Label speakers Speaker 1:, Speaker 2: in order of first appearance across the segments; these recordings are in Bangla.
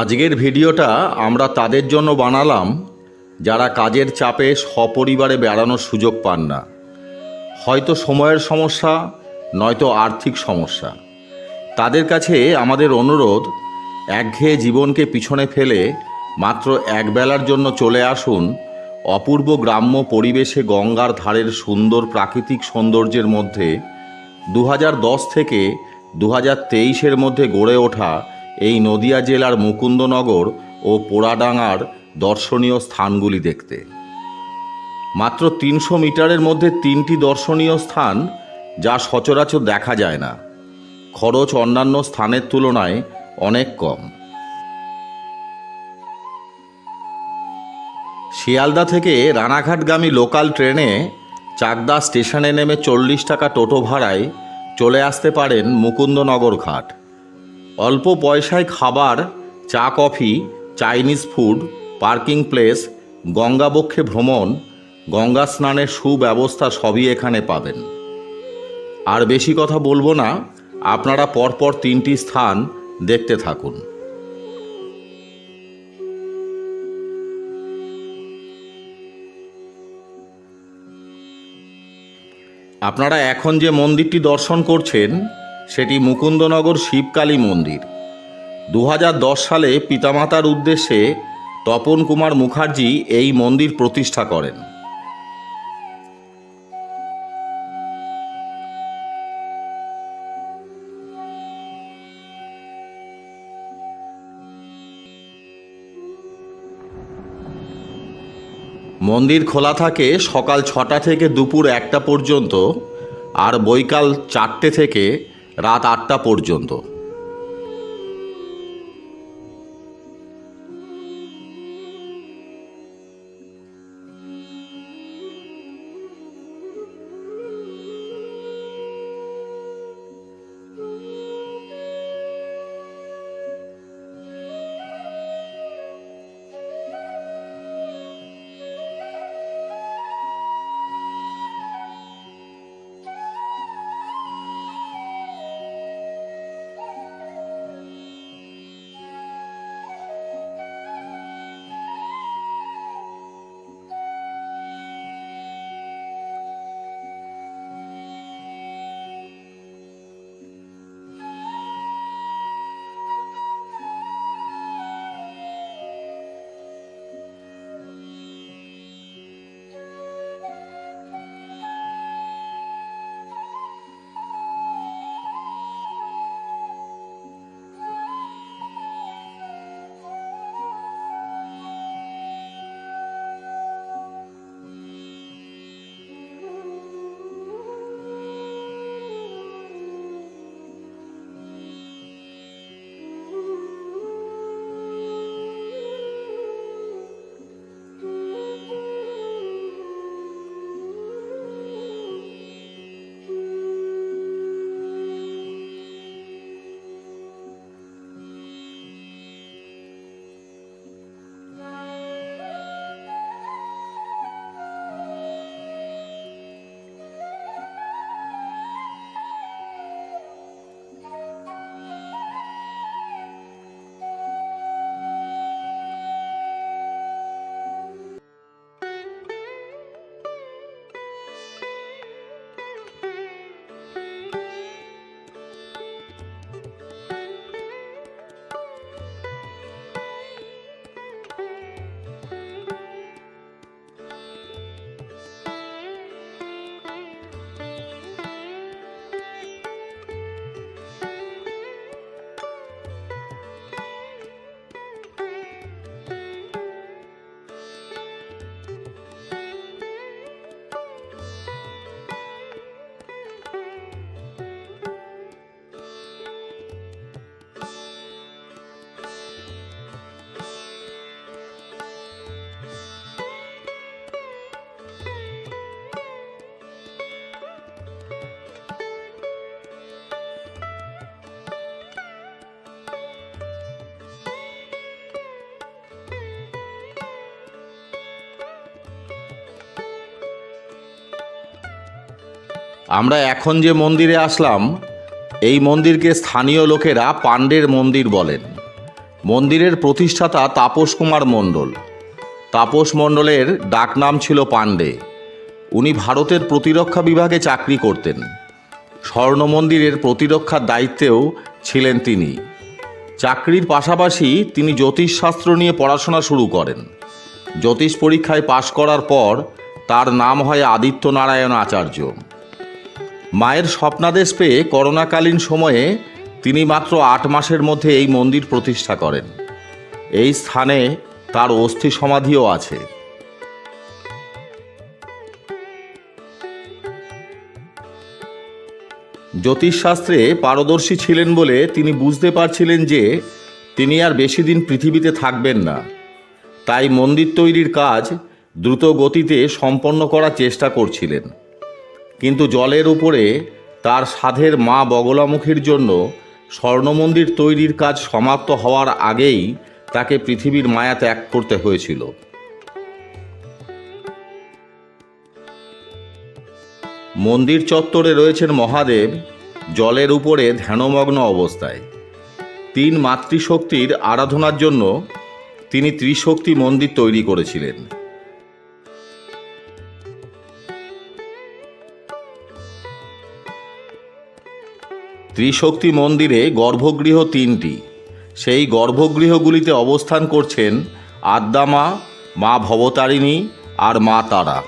Speaker 1: আজকের ভিডিওটা আমরা তাদের জন্য বানালাম, যারা কাজের চাপে সপরিবারে বেড়ানোর সুযোগ পান না। হয়তো সময়ের সমস্যা, নয়তো আর্থিক সমস্যা। তাদের কাছে আমাদের অনুরোধ, একঘেয়ে জীবনকে পিছনে ফেলে মাত্র একবেলার জন্য চলে আসুন অপূর্ব গ্রাম্য পরিবেশে গঙ্গার ধারের সুন্দর প্রাকৃতিক সৌন্দর্যের মধ্যে দু থেকে দু হাজার মধ্যে গড়ে ওঠা এই নদিয়া জেলার মুকুন্দনগর ও পোড়াডাঙ্গার দর্শনীয় স্থানগুলি দেখতে। মাত্র তিনশো মিটারের মধ্যে তিনটি দর্শনীয় স্থান, যা সচরাচর দেখা যায় না। খরচ অন্যান্য স্থানের তুলনায় অনেক কম। শিয়ালদা থেকে রানাঘাটগামী লোকাল ট্রেনে চাকদা স্টেশনে নেমে চল্লিশ টাকা টোটো ভাড়ায় চলে আসতে পারেন মুকুন্দনগর ঘাট। অল্প পয়সায় খাবার, চা, coffee, Chinese food, parking place, গঙ্গাবক্ষে ভ্রমণ, গঙ্গা স্নানের সুব্যবস্থা সবই এখানে পাবেন। আর বেশি কথা বলব না, আপনারা পরপর তিনটি স্থান দেখতে থাকুন। আপনারা এখন যে মন্দিরটি দর্শন করছেন সেটি মুকুন্দনগর শিবকালী মন্দির। দু হাজার দশ সালে পিতামাতার উদ্দেশ্যে তপন কুমার মুখার্জি এই মন্দির প্রতিষ্ঠা করেন। মন্দির খোলা থাকে সকাল ছটা থেকে দুপুর একটা পর্যন্ত, আর বৈকাল চারটে থেকে রাত আটটা পর্যন্ত। আমরা এখন যে মন্দিরে আসলাম, এই মন্দিরকে স্থানীয় লোকেরা পাণ্ডের মন্দির বলেন। মন্দিরের প্রতিষ্ঠাতা তাপস কুমার মণ্ডল। তাপস মণ্ডলের ডাকনাম ছিল পাণ্ডে। উনি ভারতের প্রতিরক্ষা বিভাগে চাকরি করতেন। স্বর্ণ মন্দিরের প্রতিরক্ষার দায়িত্বেও ছিলেন তিনি। চাকরির পাশাপাশি তিনি জ্যোতিষশাস্ত্র নিয়ে পড়াশোনা শুরু করেন। জ্যোতিষ পরীক্ষায় পাশ করার পর তার নাম হয় আদিত্য নারায়ণ আচার্য। মায়ের স্বপ্নাদেশ পেয়ে করোনাকালীন সময়ে তিনি মাত্র আট মাসের মধ্যে এই মন্দির প্রতিষ্ঠা করেন। এই স্থানে তার অস্থি সমাধিও আছে। জ্যোতিষশাস্ত্রে পারদর্শী ছিলেন বলে তিনি বুঝতে পারছিলেন যে তিনি আর বেশি দিন পৃথিবীতে থাকবেন না। তাই মন্দির তৈরির কাজ দ্রুত গতিতে সম্পন্ন করার চেষ্টা করছিলেন। কিন্তু জলের উপরে তার সাধের মা বগলামুখীর জন্য স্বর্ণমন্দির তৈরির কাজ সমাপ্ত হওয়ার আগেই তাকে পৃথিবীর মায়া ত্যাগ করতে হয়েছিল। মন্দির চত্বরে রয়েছেন মহাদেব, জলের উপরে ধ্যানমগ্ন অবস্থায়। তিন মাতৃশক্তির আরাধনার জন্য তিনি ত্রিশক্তি মন্দির তৈরি করেছিলেন। ত্রিশক্তি মন্দিরে গর্ভগৃহ তিনটি। সেই গর্ভগৃহগুলিতে অবস্থান করছেন আদ্যামা মা ভবতারিণী আর মা তারা।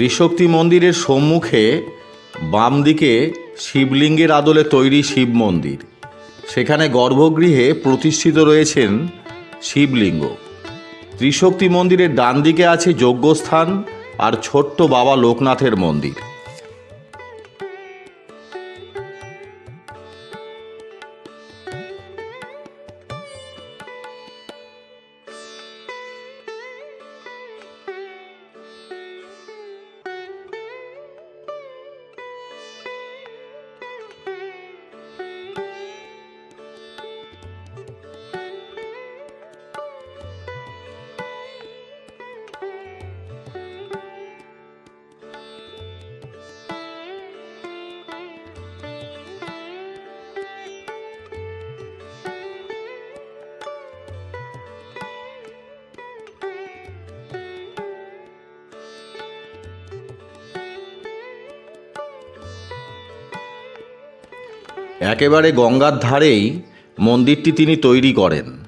Speaker 1: ত্রিশক্তি মন্দিরের সম্মুখে বাম দিকে শিবলিঙ্গের আদলে তৈরি শিব মন্দির। সেখানে গর্ভগৃহে প্রতিষ্ঠিত রয়েছেন শিবলিঙ্গ। ত্রিশক্তি মন্দিরের ডান দিকে আছে যজ্ঞস্থান আর ছোট্ট বাবা লোকনাথের মন্দির। একেবারে গঙ্গার ধারেই মন্দিরটি তিনি তৈরি করেন।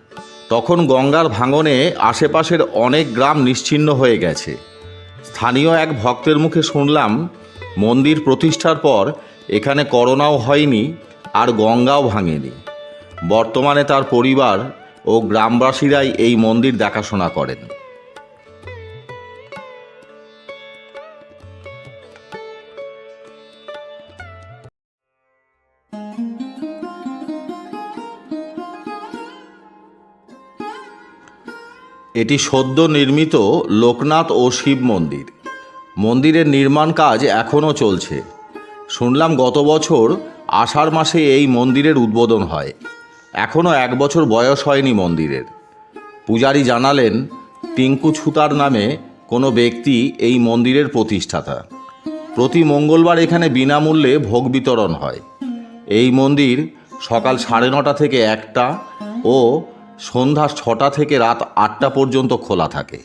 Speaker 1: তখন গঙ্গার ভাঙনে আশেপাশের অনেক গ্রাম নিশ্চিহ্ন হয়ে গেছে। স্থানীয় এক ভক্তের মুখে শুনলাম, মন্দির প্রতিষ্ঠার পর এখানে করোনাও হয়নি আর গঙ্গাও ভাঙেনি। বর্তমানে তার পরিবার ও গ্রামবাসীরাই এই মন্দির দেখাশোনা করেন। এটি সদ্য নির্মিত লোকনাথ ও শিব মন্দির। মন্দিরের নির্মাণ কাজ এখনও চলছে। শুনলাম গত বছর আষাঢ় মাসে এই মন্দিরের উদ্বোধন হয়। এখনও এক বছর বয়স হয়নি মন্দিরের। পূজারী জানালেন, টিঙ্কু ছুতার নামে কোনো ব্যক্তি এই মন্দিরের প্রতিষ্ঠাতা। প্রতি মঙ্গলবার এখানে বিনামূল্যে ভোগ বিতরণ হয়। এই মন্দির সকাল সাড়ে নটা থেকে একটা ও সন্ধ্যা ছটা থেকে রাত আটটা পর্যন্ত খোলা থাকে।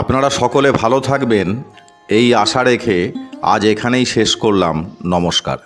Speaker 1: আপনারা সকলে ভালো থাকবেন এই আশা রেখে আজ এখানেই শেষ করলাম। নমস্কার।